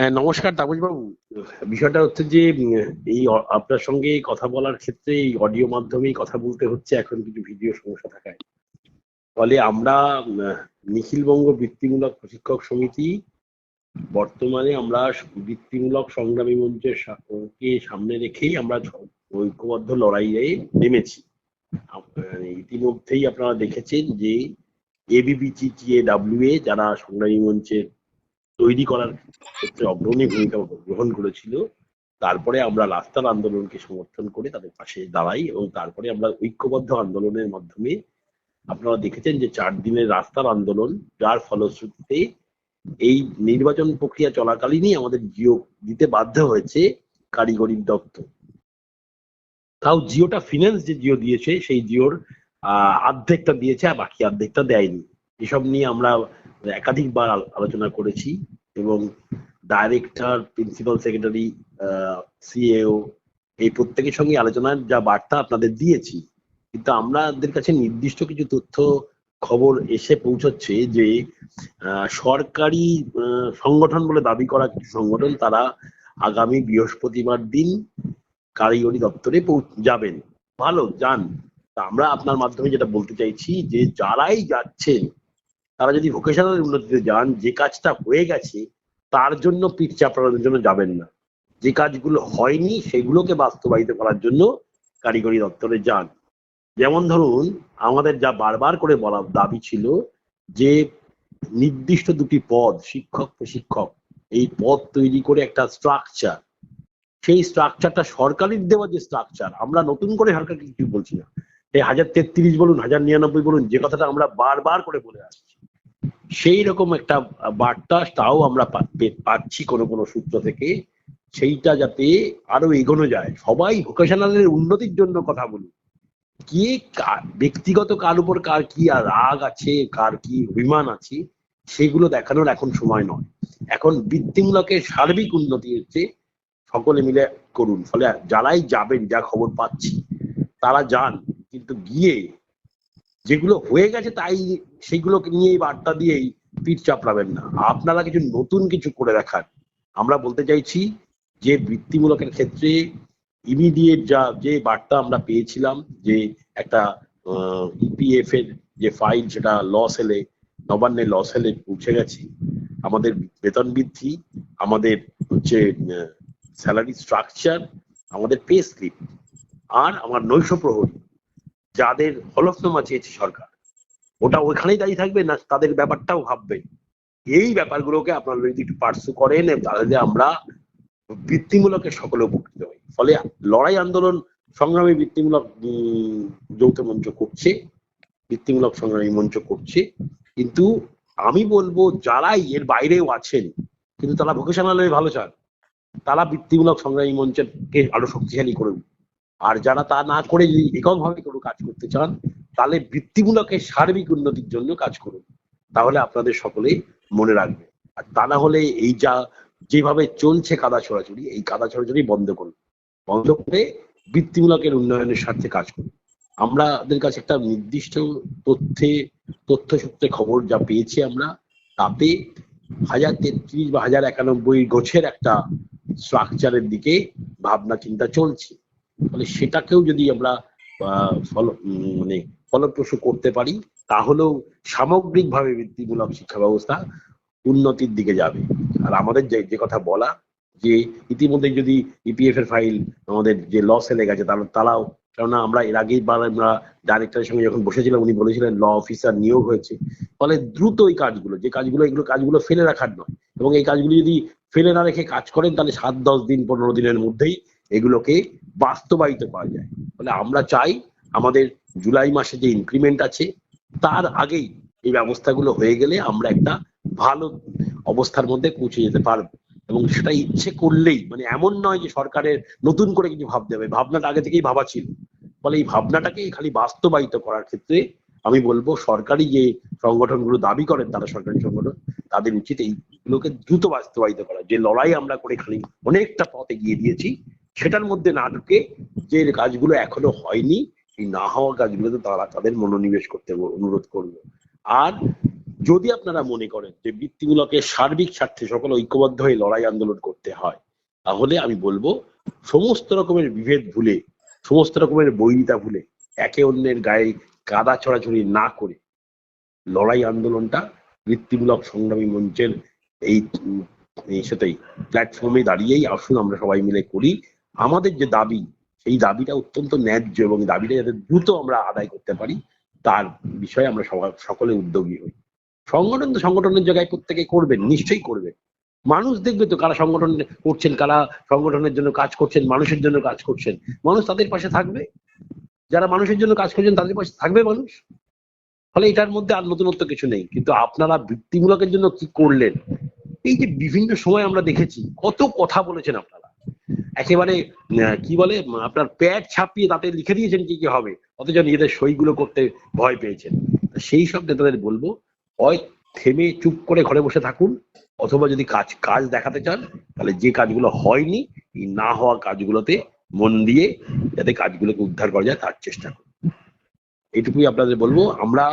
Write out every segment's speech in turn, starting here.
হ্যাঁ নমস্কার তাপসবাবু। বিষয়টা হচ্ছে যে এই আপনার সঙ্গে কথা বলার ক্ষেত্রে এই অডিও মাধ্যমেই কথা বলতে হচ্ছে, এখন কিছু ভিডিও সমস্যা থাকায়। ফলে আমরা নিখিলবঙ্গ বৃত্তিমূলক প্রশিক্ষক সমিতি বর্তমানে আমরা বৃত্তিমূলক সংগ্রামী মঞ্চের সামনে রেখেই আমরা ঐক্যবদ্ধ লড়াইয়ে নেমেছি। ইতিমধ্যেই আপনারা দেখেছেন যে এবিবিচিটিএ এ যারা সংগ্রামী মঞ্চের তৈরি করার ক্ষেত্রে অগ্রণী ভূমিকা গ্রহণ করেছিল। তারপরে আমরা রাস্তার আন্দোলনকে সমর্থন করে তাদের পাশে দাঁড়াই এবং তারপরে আমরা ঐক্যবদ্ধ আন্দোলনের মাধ্যমে আপনারা দেখেছেন যে চার দিনের রাস্তার আন্দোলন যার ফলশ্রুতিতে এই নির্বাচন প্রক্রিয়া চলাকালীনই আমাদের জিও দিতে বাধ্য হয়েছে কারিগরি দপ্তর তাও জিওটা ফিনান্স যে জিও দিয়েছে সেই জিওর আহ, অর্ধেকটা দিয়েছে আর বাকি অর্ধেকটা দেয়নি। এসব নিয়ে আমরা একাধিকবার আলোচনা করেছি এবং ডাইরেক্টর প্রিন্সিপাল সেক্রেটারি সিএও এই প্রত্যেকের সঙ্গে আলোচনার যা বার্তা আপনাদের দিয়েছি, কিন্তু আমাদের কাছে নির্দিষ্ট কিছু তথ্য খবর এসে পৌঁছচ্ছে যে সরকারি সংগঠন বলে দাবি করা কিছু সংগঠন তারা আগামী বৃহস্পতিবার দিন কারিগরি দপ্তরে যাবেন। ভালো, যান। আমরা আপনার মাধ্যমে যেটা বলতে চাইছি যে, যারাই যাচ্ছেন তারা যদি ভোকেশনাল উন্নতিতে যান, যে কাজটা হয়ে গেছে, তার জন্য পিঠ চাপড়ানোর জন্য যাবেন না। যে কাজগুলো হয়নি, সেগুলোকে বাস্তবায়িত করার জন্য কারিগরি দপ্তরে যান। যেমন ধরুন, আমাদের যা বারবার করে বলা দাবি ছিল যে, নির্দিষ্ট দুটি পদ, শিক্ষক, প্রশিক্ষক, এই পদ তৈরি করে একটা স্ট্রাকচার সেই স্ট্রাকচারটা সরকারের দেওয়া যে স্ট্রাকচার আমরা নতুন করে সরকারকে কিছু বলছি না। এই হাজার তেত্রিশ বলুন, হাজার নিরানব্বই বলুন, যে কথাটা আমরা বারবার করে বলে আসছি। সেই রকম একটা বার্তা তাও আমরা পাচ্ছি কোনো কোনো সূত্র থেকে। সেইটা যাতে আরও এগোনো যায়। সবাই ভোকেশনালের উন্নতির জন্য কথা বলুন কে কার- ব্যক্তিগত কার উপর কার কি আর রাগ আছে, কার কি অভিমান আছে, সেগুলো দেখানোর এখন সময় নয়। এখন বৃত্তিমূলকের সার্বিক উন্নতি হচ্ছে, সকলে মিলে করুন। ফলে যারাই যাবেন, যা খবর পাচ্ছি, তারা যান। কিন্তু গিয়ে যেগুলো হয়ে গেছে তাই সেগুলোকে নিয়েই বার্তা দিয়েই পিঠ চাপড়াবেন না। আপনারা কিছু নতুন কিছু করে দেখান। আমরা বলতে চাইছি যে বৃত্তিমূলকের ক্ষেত্রে ইমিডিয়েট যা, যে বার্তা আমরা পেয়েছিলাম যে একটা ইপিএফ এর যে ফাইল সেটা লস এলে নবান্নে লস এলে পৌঁছে গেছে। আমাদের বেতন বৃদ্ধি, আমাদের হচ্ছে স্যালারি স্ট্রাকচার আমাদের পে স্লিপ আর আমার নৈশ প্রহরী। যাদের হলফনামা চেয়েছে সরকার, ওটা ওইখানেই দাঁড়িয়ে থাকবে না তাদের ব্যাপারটাও ভাববে। এই ব্যাপারগুলোকে আপনারা যদি একটু পার্সু করেন, তাহলে আমরা বৃত্তিমূলকের সকলে উপকৃত হই। ফলে লড়াই আন্দোলন সংগ্রামী বৃত্তিমূলক যৌথ মঞ্চ করছে, বৃত্তিমূলক সংগ্রামী মঞ্চ করছে। কিন্তু আমি বলব, যারাই এর বাইরেও আছেন, কিন্তু তারা ভোকেশনাল ভালো চান, তারা বৃত্তিমূলক সংগ্রামী মঞ্চকে আরও শক্তিশালী করুন আর যারা তা না করে যদি এককভাবে কোনো কাজ করতে চান, তাহলে বৃত্তিমূলকের সার্বিক উন্নতির জন্য কাজ করুন। তাহলে আপনাদের সকলেই মনে রাখবে। আর তা না হলে এই যা, যেভাবে চলছে কাদা ছড়াছড়ি, এই কাদা ছড়াছড়ি বন্ধ করুন। বন্ধ করে বৃত্তিমূলকের উন্নয়নের স্বার্থে কাজ করুন। আমাদের কাছে একটা নির্দিষ্ট তথ্যে তথ্য সূত্রে খবর যা পেয়েছি আমরা, তাতে হাজার তেত্রিশ বা হাজার একানব্বই গোছের একটা স্ট্রাকচারের দিকে ভাবনা চিন্তা চলছে। ফলে সেটাকেও যদি আমরা মানে ফলপ্রসূ করতে পারি, তাহলেও সামগ্রিকভাবে বৃত্তিমূলক শিক্ষা ব্যবস্থা উন্নতির দিকে যাবে। আর আমাদের যে যে কথা বলা, যে ইতিমধ্যে যদি ইপিএফ এর ফাইল আমাদের যে লস এলে গেছে, তাহলে তারাও, কেননা আমরা এর আগেই বার আমরা ডাইরেক্টরের সঙ্গে যখন বসেছিলাম, উনি বলেছিলেন, ল অফিসার নিয়োগ হয়েছে। ফলে দ্রুত এই কাজগুলো, যে কাজগুলো, এগুলো কাজগুলো ফেলে রাখার নয়। এবং এই কাজগুলো যদি ফেলে না রেখে কাজ করেন, তাহলে সাত, দশ দিন, পনেরো দিনের মধ্যেই এগুলোকে বাস্তবায়িত করা যায়। ফলে আমরা চাই আমাদের জুলাই মাসে যে ইনক্রিমেন্ট আছে, তার আগেই এই ব্যবস্থাগুলো হয়ে গেলে আমরা একটা ভালো অবস্থার মধ্যে পৌঁছে যেতে পারব। এবং সেটা ইচ্ছে করলেই মানে এমন নয় যে সরকারের নতুন করে কিছু ভাবতে হবে। ভাবনাটা আগে থেকেই ভাবা ছিল। ফলে এই ভাবনাটাকে খালি বাস্তবায়িত করার ক্ষেত্রে আমি বলব, সরকারি যে সংগঠনগুলো দাবি করেন, তারা সরকারি সংগঠন, তাদের উচিত এইগুলোকে দ্রুত বাস্তবায়িত করা। যে লড়াই আমরা করে খালি অনেকটা পথ এগিয়ে দিয়েছি সেটার মধ্যে না ঢুকে যে কাজগুলো এখনও হয়নি, এই না হওয়া কাজগুলোতে তারা তাদের মনোনিবেশ করতে অনুরোধ করব। আর যদি আপনারা মনে করেন যে বৃত্তিমূলকের সার্বিক স্বার্থে সকল ঐক্যবদ্ধ হয়ে লড়াই আন্দোলন করতে হয়, তাহলে আমি বলব সমস্ত রকমের বিভেদ ভুলে, সমস্ত রকমের বৈরিতা ভুলে, একে অন্যের গায়ে কাদা ছড়াছড়ি না করে লড়াই আন্দোলনটা বৃত্তিমূলক সংগ্রামী মঞ্চের এই সাথেই প্ল্যাটফর্মে দাঁড়িয়েই আসুন, আমরা সবাই মিলে করি। আমাদের যে দাবি সেই দাবিটা অত্যন্ত ন্যায্য এবং দাবিটা যাতে দ্রুত আমরা আদায় করতে পারি, তার বিষয়ে আমরা সকলে উদ্যোগী হই। সংগঠন তো সংগঠনের জায়গায় প্রত্যেকে করবেন, নিশ্চয়ই করবে মানুষ দেখবে তো কারা সংগঠন করছেন, কারা সংগঠনের জন্য কাজ করছেন, মানুষের জন্য কাজ করছেন। মানুষ তাদের পাশে থাকবে? যারা মানুষের জন্য কাজ করছেন, তাদের পাশে থাকবে মানুষ? ফলে এটার মধ্যে আর নতুনত্ব কিছু নেই। কিন্তু আপনারা বৃত্তিমূলকের জন্য কি করলেন? এই যে বিভিন্ন সময় আমরা দেখেছি, কত কথা বলেছেন আপনারা। একেবারে কি বলে আপনার প্যাড ছাপিয়ে তাতে লিখে দিয়েছেন কি কি হবে, অথচ নিজেদের সইগুলো করতে ভয় পেয়েছেন। সেই সব নেতাদের বলব, হয় থেমে চুপ করে ঘরে বসে থাকুন, অথবা যদি কাজ কাজ দেখাতে চান, তাহলে যে কাজগুলো হয়নি, এই না হওয়া কাজগুলোতে মন দিয়ে যাতে কাজগুলোকে উদ্ধার করা যায়, তার চেষ্টা করুন। এইটুকুই আপনাদের বলব, আমরা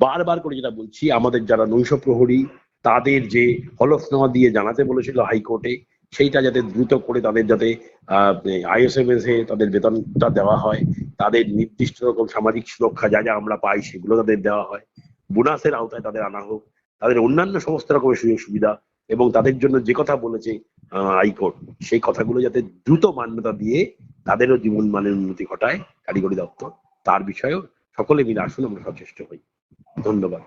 বারবার করে যেটা বলছি, আমাদের যারা নৈশ প্রহরী, তাদের যে হলফনামা দিয়ে জানাতে বলেছিল হাইকোর্টে সেইটা যাতে দ্রুত করে তাদের যাতে আইএসএমএস এ তাদের বেতনটা দেওয়া হয়, তাদের নির্দিষ্ট রকম সামাজিক সুরক্ষা যা যা আমরা পাই সেগুলো তাদের দেওয়া হয়, বোনাসের আওতায় তাদের আনা হোক, তাদের অন্যান্য সমস্ত রকমের সুযোগ সুবিধা এবং তাদের জন্য যে কথা বলেছে হাইকোর্ট, সেই কথাগুলো যাতে দ্রুত মান্যতা দিয়ে তাদেরও জীবন মানের উন্নতি ঘটায় কারিগরি দপ্তর। তার বিষয়েও সকলে মিলে আসুন, আমরা সচেষ্ট হই। ধন্যবাদ।